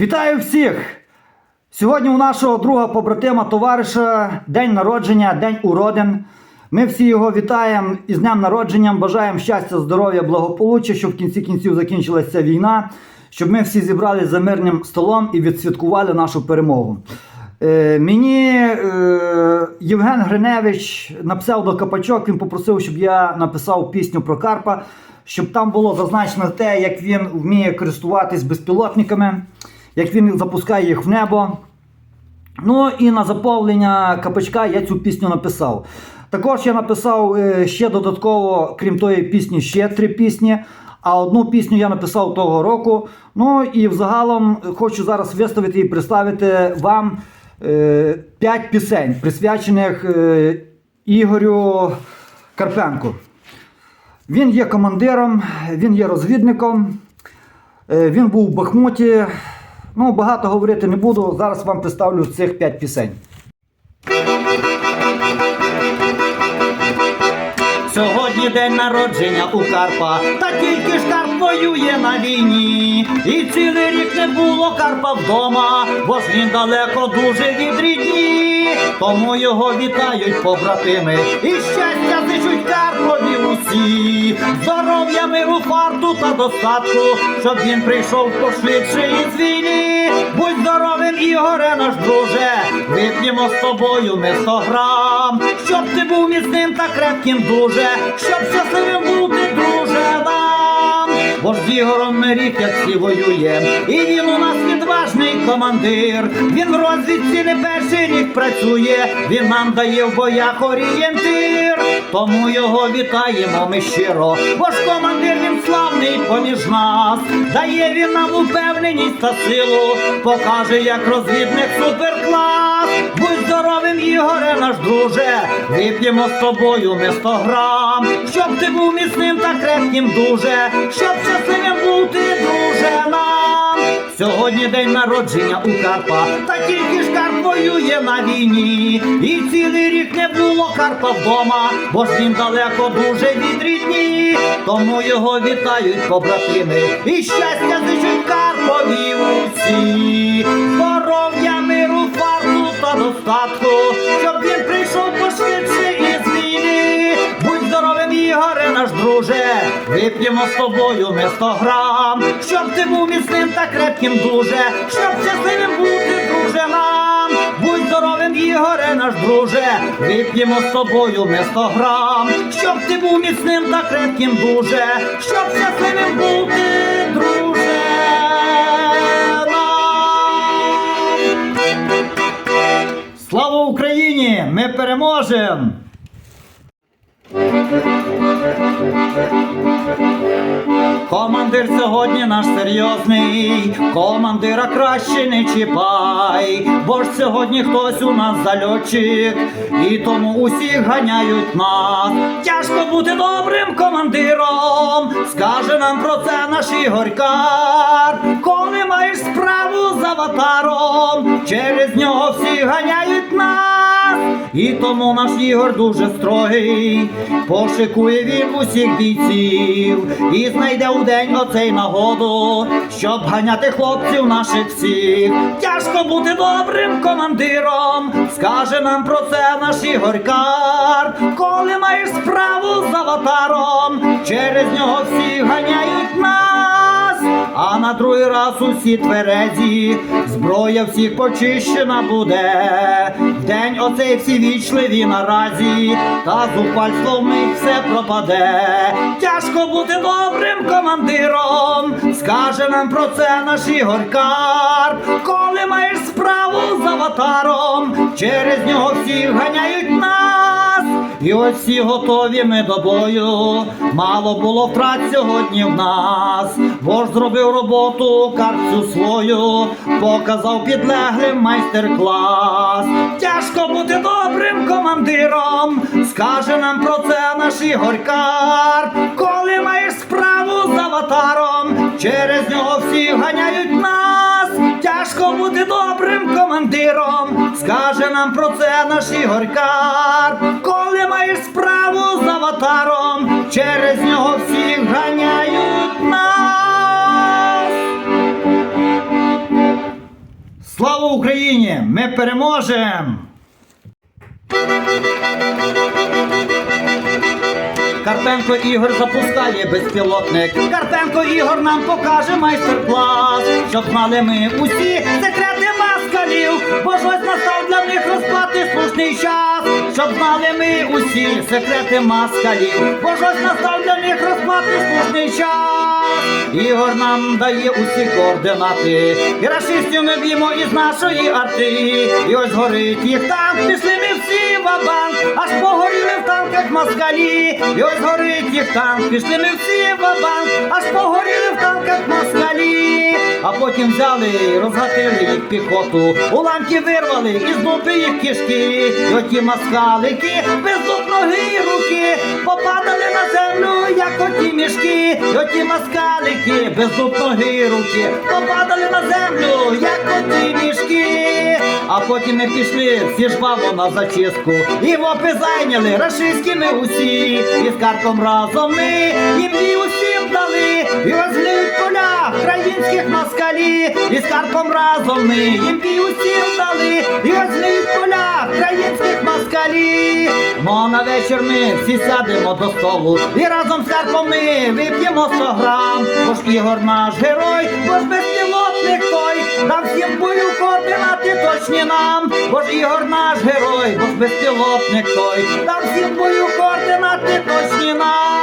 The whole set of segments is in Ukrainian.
Вітаю всіх! Сьогодні у нашого друга побратима, товариша, день народження, день уродин. Ми всі його вітаємо із днем народженням, бажаємо щастя, здоров'я, благополуччя, щоб в кінці кінців закінчилася війна, щоб ми всі зібралися за мирним столом і відсвяткували нашу перемогу. Е, мені е, Євген Гриневич написав до Капачок, він попросив, щоб я написав пісню про Карпа, щоб там було зазначено те, як він вміє користуватись безпілотниками, як він запускає їх в небо. Ну і на заповнення капачка я цю пісню написав. Також я написав е, ще додатково, крім тої пісні, ще три пісні. А одну пісню я написав того року. Ну і взагалом хочу зараз виставити і представити вам е, п'ять пісень, присвячених е, Ігорю Карпенку. Він є командиром, він є розвідником, він був в Бахмуті. Ну, багато говорити не буду. Зараз вам представлю цих п'ять пісень. Сьогодні день народження у Карпа, та тільки ж Карп воює на війні. І цілий рік не було Карпа вдома, бо ж він далеко дуже від рідні. Тому його вітають побратими. І щастя зичуть Карпові усі. Здоров'я, миру, фарту та достатку, щоб він прийшов пошвидше із війни. Будь здоровим, Ігоре, наш друже, вип'ємо з тобою ми сто грам, щоб ти був міцним та крепким дуже, щоб щасливим бути, друже, нам. Бо ж з Ігором ми рік, як всі воюєм, і він у нас відважний командир. Він в розвідці не перший рік працює, він нам дає в боях орієнтир. Тому його вітаємо ми щиро, бо ж командир він славний поміж нас, дає він нам упевненість та силу, покаже, як розвідник суперклас. Будь здоровим, Ігоре, наш друже, вип'ємо з тобою ми сто грам, щоб ти був міцним та крепким дуже, щоб щасливим бути, друже, нам. Сьогодні день народження у Карпа, та тільки ж Карп воює на війні. І цілий рік не було Карпа вдома, бо ж він далеко дуже від рідні. Тому його вітають побратими. І щастя зичуть Карпові усі. Та достатку, щоб він прийшов пошвидше із війни. Будь здоровим, Ігоре, наш друже, вип'ємо з тобою ми сто грам, щоб ти був міцним та крепким дуже, щоб щасливим бути, друже, нам. Будь здоровим, Ігоре, наш друже, вип'ємо з тобою ми сто грам, щоб ти був міцним та крепким дуже, щоб щасливим бути, Ми переможемо! Командир сьогодні наш серйозний, командира краще не чіпай, бо ж сьогодні хтось у нас зальотчик, і тому усі ганяють нас. Тяжко бути добрим командиром, скаже нам про це наш Ігорькар. Коли маєш справу з аватаром, через нього всі ганяють нас. І тому наш Ігор дуже строгий, пошикує він усіх бійців і знайде у день оцей нагоду, щоб ганяти хлопців наших всіх. Тяжко бути добрим командиром, скаже нам про це наш Ігорькар. Коли маєш справу з аватаром, через нього всі ганяють нас. А на другий раз усі тверезі, зброя всіх почищена буде. День оцей всі вічливі наразі, та зухвальство в них все пропаде. Тяжко бути добрим командиром, скаже нам про це наш Ігорькар. Коли маєш справу з аватаром, через нього всі ганяють нас. І всі готові ми до бою. Мало було втрат сьогодні в нас. Бо зробив роботу карцю свою, показав підлеглим майстер-клас. Тяжко бути добрим командиром, скаже нам про це наш Ігорькар. Коли маєш справу з аватаром, через нього всі ганяють нас. Тяжко бути добрим командиром, скаже нам про це наш Ігорькар. Маєш справу з аватаром, через нього всі ганяють нас. Слава Україні! Ми переможемо! Карпенко Ігор запускає безпілотник. Карпенко Ігор нам покаже майстер-клас, щоб знали ми усі секрети маскалів, бо щось настав для них розплати слушний час, щоб знали ми усі секрети маскалів, бо щось настав для них розплати слушний час. Ігор нам дає усі координати, і рашистів ми б'ємо із нашої арти. І ось горить їх танк, пішли ми всі бабан, аж погоріли в танках москалі. І ось горить їх танк, пішли ми всі бабан, аж погоріли в танках москалі. А потім взяли, і розгатили їх піхоту, уламки вирвали і здуби їх кишки. І оті москалики без зуб ноги і руки попадали на землю, як оті мішки. І оті москалики без ноги і руки попадали на землю, як оті мішки. А потім ми пішли всі жваво на зачистку. І вопи зайняли рашистськими усі. І з карком разом ми їм і усім дали. І розлють поля українських москалі. І з разом ми їм усім дали. І розлють поля українських москалі. А на вечір ми всі сядемо до столу. І разом з карком ми вип'ємо 100 грам. Бо ж Ігор наш герой, бо ж безпілотник той. Дам всім бою координати точні нам. Бо ж Ігор наш герой, бо ж безпілотник той. Дам всім бою координати точні нам.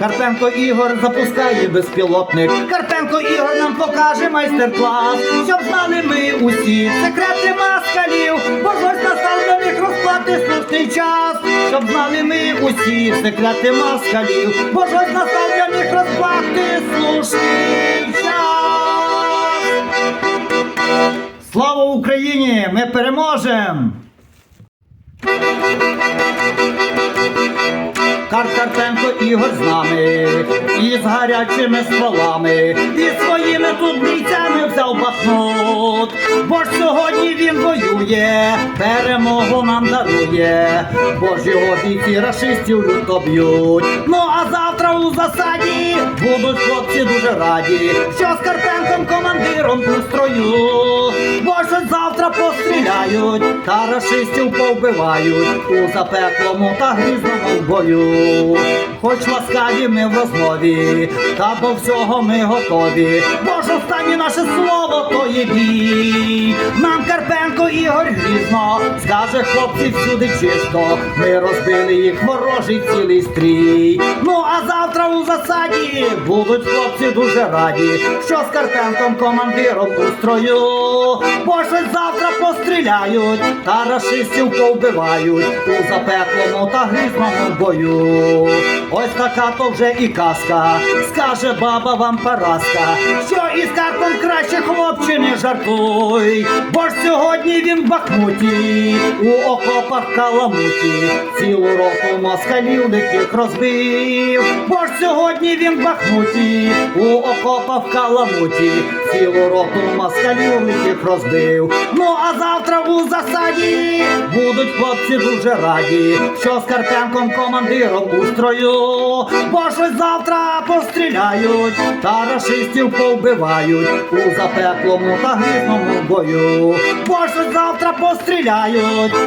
Карпенко Ігор запускає безпілотник. Карпенко Ігор нам покаже майстер-клас. Щоб знали ми усі секрети маскалів. Бо ж ось настав для них розплати слушний час. Щоб знали ми усі секрети маскалів. Бо ж ось настав для них розплати слушний час. Слава Україні! Ми переможемо! Кар Карпенко Ігор з нами, і з гарячими стволами, і своїми тут бійцями взяв Бахмут. Бо ж сьогодні він воює, перемогу нам дарує, бо ж його бійці рашистів люто б'ють. Ну а завтра у засаді будуть хлопці дуже раді, що з Карпенком командиром у строю. Бо завтра постріляють, та расистів повбивають у запеклому та грізному бою. Хоч ласкаві ми в розмові, та до всього ми готові. Бо ж останнє наше слово то є бій. Нам Карпенко Ігор грізно скаже хлопці всюди чисто. Ми розбили їх ворожий цілий стрій. Ну а завтра у засаді будуть хлопці дуже раді, що з Карпенком командиром у строю. Бо ж завтра постріляють, та рашистів повбивають у запеклому та грізному бою. Ось така то вже і казка, скаже баба вам Параска, що із карпом краще хлопче жартуй, бо ж сьогодні він в Бахмуті, у окопах каламуті, цілу роту москалів диких розбив, бо ж сьогодні він в Бахмуті, у окопах каламуті, цілу роту москалів диких розбив. Ну а завтра у засаді будуть хлопці дуже раді, що з Карпенком командиром у строю, бо ж ось завтра постріляють, та рашистів повбивають у запеклому та грізному бою. Бо ж завтра постріляють,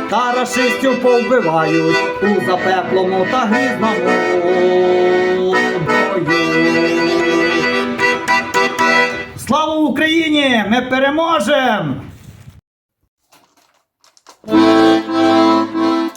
та расистів повбивають у запеклому та грізному бою. Слава Україні! Ми переможемо!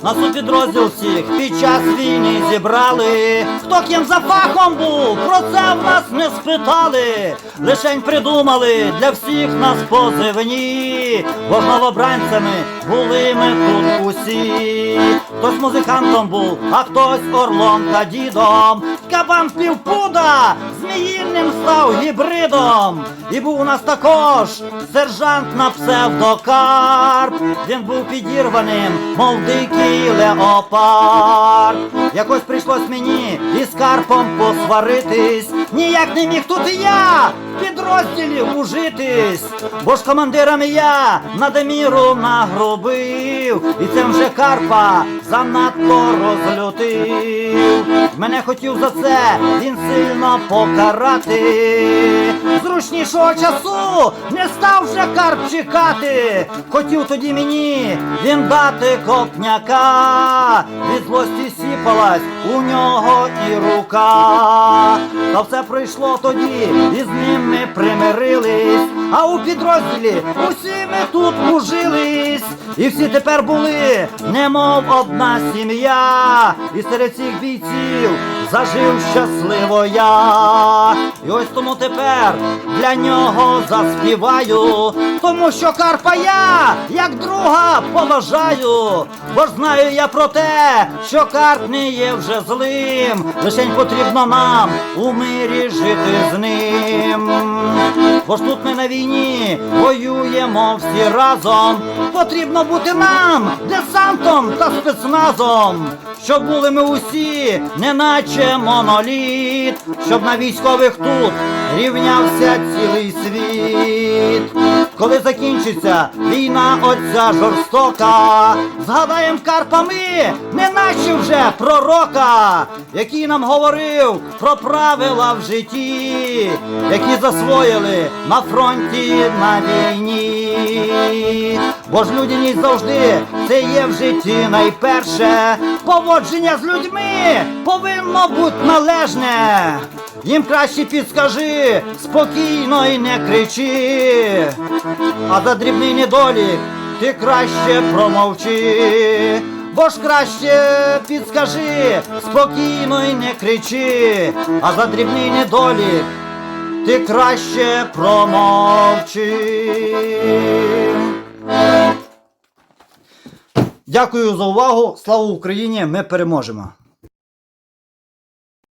Нас у підрозділ всіх під час війни зібрали. Хто ким за фахом був, про це в нас не спитали. Лишень придумали для всіх нас позивні, бо новобранцями були ми тут усі. Хтось музикантом був, а хтось орлом та дідом. Кабан півпуда зміїнним став гібридом. І був у нас також сержант на псевдокарп. Він був підірваним, мов дикий леопард. Якось прийшлось мені із карпом посваритись. Ніяк не міг тут я в підрозділі ужитись. Бо ж командирами я надміру нагробив. І цим вже карпа занадто розлютив. Мене хотів за це він сильно покарати. Зручнішого часу не став вже карп чекати. Хотів тоді мені він дати копняка. Від злості сіпалась у нього і рука. Та все пройшло тоді, і з ним ми примирились. А у підрозділі усі ми тут мужились. І всі тепер були, немов одна сім'я. І серед цих бійців зажив щасливо я. І ось тому тепер для нього заспіваю, тому що Карпа я, як друга, поважаю, бо знаю я про те, що Карп не є вже злим, лишень потрібно нам у мирі жити з ним. Бо ж тут ми на війні воюємо всі разом. Потрібно бути нам десантом та спецназом. Щоб були ми усі, неначе моноліт, щоб на військових тут рівнявся цілий світ. Коли закінчиться війна оця жорстока, згадаєм Карпа ми, неначе вже пророка, який нам говорив про правила в житті, які засвоїли на фронті на війні. Бо ж людяність завжди це є в житті найперше. Поводження з людьми повинно бути належне. Їм краще підскажи, спокійно і не кричи. А за дрібний недолік ти краще промовчи. Бо ж краще підскажи, спокійно і не кричи, а за дрібний недолік ти краще промовчи. Дякую за увагу. Слава Україні! Ми переможемо!